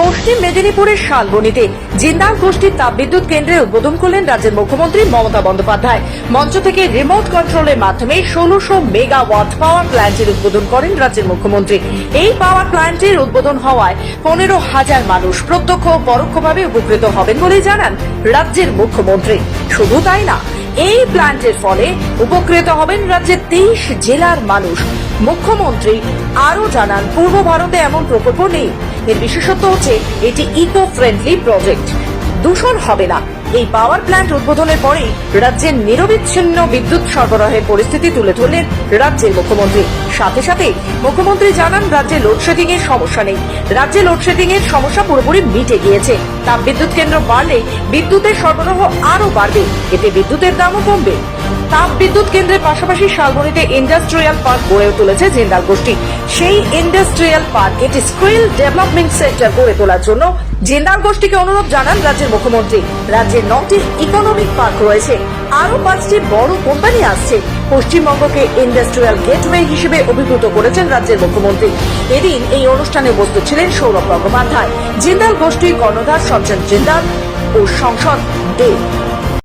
পশ্চিম মেদিনীপুরের শালবনীতে জিন্দাল গোষ্ঠীর তাপবিদ্যুৎ কেন্দ্রের উদ্বোধন করলেন রাজ্যের মুখ্যমন্ত্রী মমতা বন্দ্যোপাধ্যায়। মঞ্চ থেকে রিমোট কন্ট্রোলের মাধ্যমে ষোলোশো মেগাওয়াট পাওয়ার প্ল্যান্টের উদ্বোধন করেন রাজ্যের মুখ্যমন্ত্রী। এই পাওয়ার প্ল্যান্টের উদ্বোধন হওয়ায় পনেরো হাজার মানুষ প্রত্যক্ষ ও পরোক্ষভাবে উপকৃত হবেন বলে জানান রাজ্যের মুখ্যমন্ত্রী। শুধু তাই না, এই প্ল্যান্টের ফলে উপকৃত হবেন রাজ্যের তেইশ জেলার মানুষ। মুখ্যমন্ত্রী আরও জানান, পূর্ব ভারতে এমন প্রকল্প নেই। এর বিশেষত্ব হচ্ছে, এটি ইকো ফ্রেন্ডলি প্রজেক্ট দূষণ হবে না। এই পাওয়ার প্ল্যান্ট উদ্বোধনের পরেই রাজ্যের নিরবিচ্ছিন্ন বিদ্যুৎ সরবরাহের পরিস্থিতি তুলে ধরলেন রাজ্যের মুখ্যমন্ত্রী। সাথে সাথে মুখ্যমন্ত্রী জানান, রাজ্যে লোডশেডিং এর সমস্যা নেই। রাজ্যে লোডশেডিং এর সমস্যা পুরোপুরি মিটে গিয়েছে। তাপ বিদ্যুৎ কেন্দ্র বাড়লে বিদ্যুতের সরবরাহ আরও বাড়বে। এতে বিদ্যুতের দামও কমবে। তাপ বিদ্যুৎ কেন্দ্রের পাশাপাশি শালবনীতে ইন্ডাস্ট্রিয়াল পার্ক গড়ে তুলেছে জিন্দাল গোষ্ঠী। সেই ইন্ডাস্ট্রিয়াল পার্ক এটি স্কিল ডেভেলপমেন্ট সেন্টার গড়ে তোলার জন্য জিন্দাল গোষ্ঠীকে অনুরোধ জানান রাজ্যের মুখ্যমন্ত্রী। রাজ্যে নটি ইকোনমিক পার্ক রয়েছে। আরও পাঁচটি বড় কোম্পানি আসছে। পশ্চিমবঙ্গকে ইন্ডাস্ট্রিয়াল গেটওয়ে হিসেবে অভিভূত করেছেন রাজ্যের মুখ্যমন্ত্রী। এদিন এই অনুষ্ঠানে উপস্থিত ছিলেন সৌরভ গঙ্গোপাধ্যায়। জিন্দাল গোষ্ঠীর কর্ণধার সজ্জন জিন্দাল ও সংসদ দেব